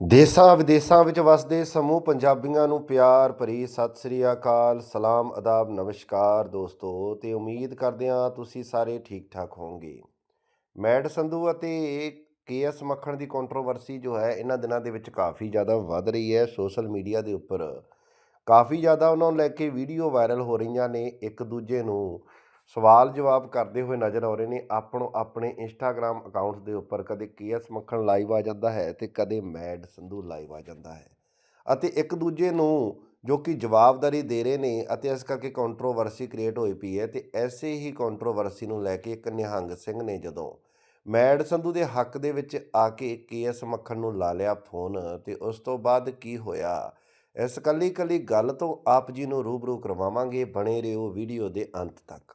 ਦੇਸਾਂ ਵਿਦੇਸਾਂ ਵਿੱਚ ਵਸਦੇ ਸਮੂਹ ਪੰਜਾਬੀਆਂ ਨੂੰ ਪਿਆਰ ਭਰੀ ਸਤਿ ਸ੍ਰੀ ਅਕਾਲ, ਸਲਾਮ, ਅਦਾਬ, ਨਮਸਕਾਰ ਦੋਸਤੋ ਤੇ ਉਮੀਦ ਕਰਦੇ ਹਾਂ ਤੁਸੀਂ ਸਾਰੇ ਠੀਕ ਠਾਕ ਹੋਵੋਗੇ। ਮੈਡ ਸੰਧੂ ਅਤੇ ਕੇਐਸ ਮੱਖਣ ਦੀ ਕੰਟਰੋਵਰਸੀ ਜੋ ਹੈ ਇਹਨਾਂ ਦਿਨਾਂ ਦੇ ਵਿੱਚ ਕਾਫੀ ਜ਼ਿਆਦਾ ਵੱਧ ਰਹੀ ਹੈ। ਸੋਸ਼ਲ ਮੀਡੀਆ ਦੇ ਉੱਪਰ ਕਾਫੀ ਜ਼ਿਆਦਾ ਉਹਨਾਂ ਨੂੰ ਲੈ ਕੇ ਵੀਡੀਓ ਵਾਇਰਲ ਹੋ ਰਹੀਆਂ ਨੇ ਇੱਕ ਦੂਜੇ ਨੂੰ। ਸਵਾਲ ਜਵਾਬ ਕਰਦੇ ਹੋਏ ਨਜ਼ਰ ਆ ਰਹੇ ਨੇ, ਆਪਣੋ ਆਪਣੇ ਇੰਸਟਾਗ੍ਰam ਅਕਾਊਂਟਸ ਦੇ ਉੱਪਰ ਕਦੇ ਕੇਐਸ ਮੱਖਣ ਲਾਈਵ ਆ ਜਾਂਦਾ ਹੈ ਤੇ ਕਦੇ ਮੈਡ ਸੰਧੂ ਲਾਈਵ ਆ ਜਾਂਦਾ ਹੈ। ਅਤੇ ਇੱਕ ਦੂਜੇ ਨੂੰ ਜੋ ਕਿ ਜਵਾਬਦਾਰੀ ਦੇ ਰਹੇ ਨੇ ਅਤੇ ਇਸ ਕਰਕੇ ਕੰਟਰੋਵਰਸੀ ਕ੍ਰੀਏਟ ਹੋਈ ਪਈ ਹੈ ਤੇ ਐਸੇ ਹੀ ਕੰਟਰੋਵਰਸੀ ਨੂੰ ਲੈ ਕੇ ਇੱਕ ਨਿਹੰਗ ਸਿੰਘ ਨੇ ਜਦੋਂ ਮੈਡ ਸੰਧੂ ਦੇ ਹੱਕ ਦੇ ਵਿੱਚ ਆ ਕੇ ਕੇਐਸ ਮੱਖਣ ਨੂੰ ਲਾ ਲਿਆ ਫੋਨ ਤੇ ਉਸ ਤੋਂ ਬਾਅਦ ਕੀ ਹੋਇਆ? ਇਸ ਕੱਲੀ ਕੱਲੀ ਗੱਲ ਤੋਂ ਆਪ ਜੀ ਨੂੰ ਰੂਬਰੂ ਕਰਵਾਵਾਂਗੇ ਬਣੇ ਰਹੋ ਵੀਡੀਓ ਦੇ ਅੰਤ ਤੱਕ।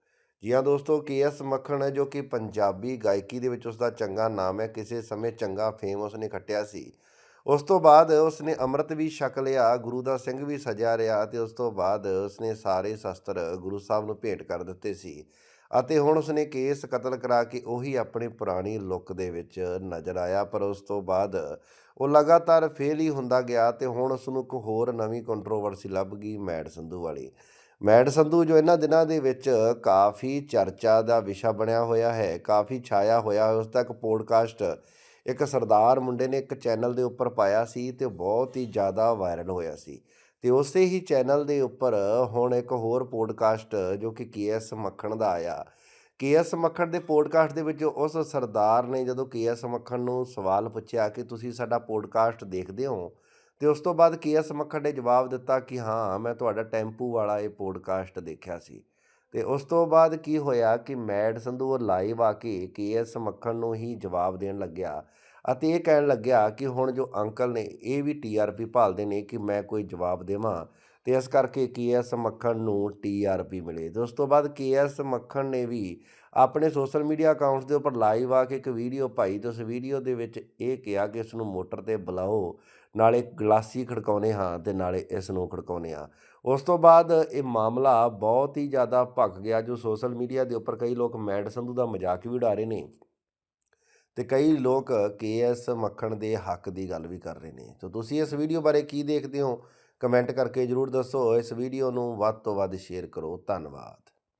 ਜੀ ਹਾਂ ਦੋਸਤੋ, ਕੇਐਸ ਮੱਖਣ ਜੋ ਕਿ ਪੰਜਾਬੀ ਗਾਇਕੀ ਦੇ ਵਿੱਚ ਉਸ ਦਾ ਚੰਗਾ ਨਾਮ ਹੈ। ਕਿਸੇ ਸਮੇਂ ਚੰਗਾ ਫੇਮ ਉਸਨੇ ਖੱਟਿਆ ਸੀ। ਉਸ ਤੋਂ ਬਾਅਦ ਉਸਨੇ ਅੰਮ੍ਰਿਤ ਵੀ ਛਕ ਲਿਆ, ਗੁਰੂ ਦਾ ਸਿੰਘ ਵੀ ਸਜਿਆ ਰਿਹਾ ਤੇ ਉਸ ਤੋਂ ਬਾਅਦ ਉਸਨੇ ਸਾਰੇ ਸ਼ਸਤਰ ਗੁਰੂ ਸਾਹਿਬ ਨੂੰ ਭੇਟ ਕਰ ਦਿੱਤੇ ਸੀ ਅਤੇ ਹੁਣ ਉਸਨੇ ਕੇਸ ਕਤਲ ਕਰਾ ਕੇ ਉਹੀ ਆਪਣੀ ਪੁਰਾਣੀ ਲੁੱਕ ਦੇ ਵਿੱਚ ਨਜ਼ਰ ਆਇਆ। ਪਰ ਉਸ ਤੋਂ ਬਾਅਦ ਉਹ ਲਗਾਤਾਰ ਫੇਲ ਹੀ ਹੁੰਦਾ ਗਿਆ ਤੇ ਹੁਣ ਉਸ ਨੂੰ ਇੱਕ ਹੋਰ ਨਵੀਂ ਕੰਟਰੋਵਰਸੀ ਲੱਭ ਗਈ, ਮੈਡ ਸੰਧੂ ਵਾਲੀ। ਮੈਡ ਸੰਧੂ, ਜੋ ਇਹਨਾਂ ਦਿਨਾਂ ਦੇ ਵਿੱਚ ਕਾਫੀ ਚਰਚਾ ਦਾ ਵਿਸ਼ਾ ਬਣਿਆ ਹੋਇਆ ਹੈ, ਕਾਫੀ ਛਾਇਆ ਹੋਇਆ ਹੈ, ਉਸ ਦਾ ਇੱਕ ਪੋਡਕਾਸਟ ਇੱਕ ਸਰਦਾਰ ਮੁੰਡੇ ਨੇ ਇੱਕ ਚੈਨਲ ਦੇ ਉੱਪਰ ਪਾਇਆ ਸੀ ਤੇ ਬਹੁਤ ਹੀ ਜ਼ਿਆਦਾ ਵਾਇਰਲ ਹੋਇਆ ਸੀ। ਤੇ ਉਸੇ ਹੀ ਚੈਨਲ ਦੇ ਉੱਪਰ ਹੁਣ ਇੱਕ ਹੋਰ ਪੋਡਕਾਸਟ ਜੋ ਕਿ ਕੇਐਸ ਮੱਖਣ ਦਾ ਆਇਆ। ਕੇਐਸ ਮੱਖਣ ਦੇ ਪੋਡਕਾਸਟ ਦੇ ਵਿੱਚ ਉਸ ਸਰਦਾਰ ਨੇ ਜਦੋਂ ਕੇਐਸ ਮੱਖਣ ਨੂੰ ਸਵਾਲ ਪੁੱਛਿਆ ਕਿ ਤੁਸੀਂ ਸਾਡਾ ਪੋਡਕਾਸਟ ਦੇਖਦੇ ਹੋ ਤੇ ਉਸ ਤੋਂ ਬਾਅਦ ਕੇਐਸ ਮੱਖਣ ਨੇ ਜਵਾਬ ਦਿੱਤਾ ਕਿ ਹਾਂ, ਮੈਂ ਤੁਹਾਡਾ ਟੈਂਪੂ ਵਾਲਾ ਇਹ ਪੋਡਕਾਸਟ ਦੇਖਿਆ ਸੀ। ਤੇ ਉਸ ਤੋਂ ਬਾਅਦ ਕੀ ਹੋਇਆ ਕਿ ਮੈਡ ਸੰਧੂ ਉਹ ਲਾਈਵ ਆ ਕੇ ਕੇਐਸ ਮੱਖਣ ਨੂੰ ਹੀ ਜਵਾਬ ਦੇਣ ਲੱਗਿਆ। ਅਤੇ ਇਹ ਕਹਿਣ ਲੱਗਿਆ ਕਿ ਹੁਣ ਜੋ ਅੰਕਲ ਨੇ, ਇਹ ਵੀ ਟੀਆਰਪੀ ਭਾਲਦੇ ਨੇ ਕਿ ਮੈਂ ਕੋਈ ਜਵਾਬ ਦੇਵਾਂ। ਤੇ ਇਸ ਕਰਕੇ ਕੇਐਸ ਮੱਖਣ ਨੂੰ ਟੀਆਰਪੀ ਮਿਲੇ। ਤੇ ਉਸ ਤੋਂ ਬਾਅਦ ਕੇਐਸ ਮੱਖਣ ਨੇ ਵੀ ਆਪਣੇ ਸੋਸ਼ਲ ਮੀਡੀਆ ਅਕਾਊਂਟਸ ਦੇ ਉੱਪਰ ਲਾਈਵ ਆ ਕੇ ਇੱਕ ਵੀਡੀਓ ਪਾਈ ਤੇ ਉਸ ਵੀਡੀਓ ਦੇ ਵਿੱਚ ਇਹ ਕਿਹਾ ਕਿ ਇਸ ਨੂੰ ਮੋਟਰ ਤੇ ਬੁਲਾਓ, ਨਾਲੇ ਗਲਾਸੀ ਖੜਕਾਉਨੇ ਹਾਂ ਤੇ ਨਾਲੇ ਇਸ ਨੂੰ ਖੜਕਾਉਨੇ ਹਾਂ। ਉਸ ਤੋਂ ਬਾਅਦ ਇਹ ਮਾਮਲਾ ਬਹੁਤ ਹੀ ਜ਼ਿਆਦਾ ਭੱਖ ਗਿਆ ਜੋ ਸੋਸ਼ਲ ਮੀਡੀਆ ਦੇ ਉੱਪਰ ਕਈ ਲੋਕ ਮੈਡ ਸੰਧੂ ਦਾ ਮਜ਼ਾਕ ਵੀ ਉਡਾ ਰਹੇ ਨੇ। ਤੇ ਕਈ ਲੋਕ ਕੇਐਸ ਮੱਖਣ ਦੇ ਹੱਕ ਦੀ ਗੱਲ ਵੀ ਕਰ ਰਹੇ ਨੇ। ਤਾਂ ਤੁਸੀਂ ਇਸ ਵੀਡੀਓ ਬਾਰੇ ਕੀ ਦੇਖਦੇ ਹੋ? ਕਮੈਂਟ ਕਰਕੇ ਜਰੂਰ ਦੱਸੋ। ਇਸ ਵੀਡੀਓ ਨੂੰ ਵੱਧ ਤੋਂ ਵੱਧ ਸ਼ੇਅਰ ਕਰੋ। ਧੰਨਵਾਦ।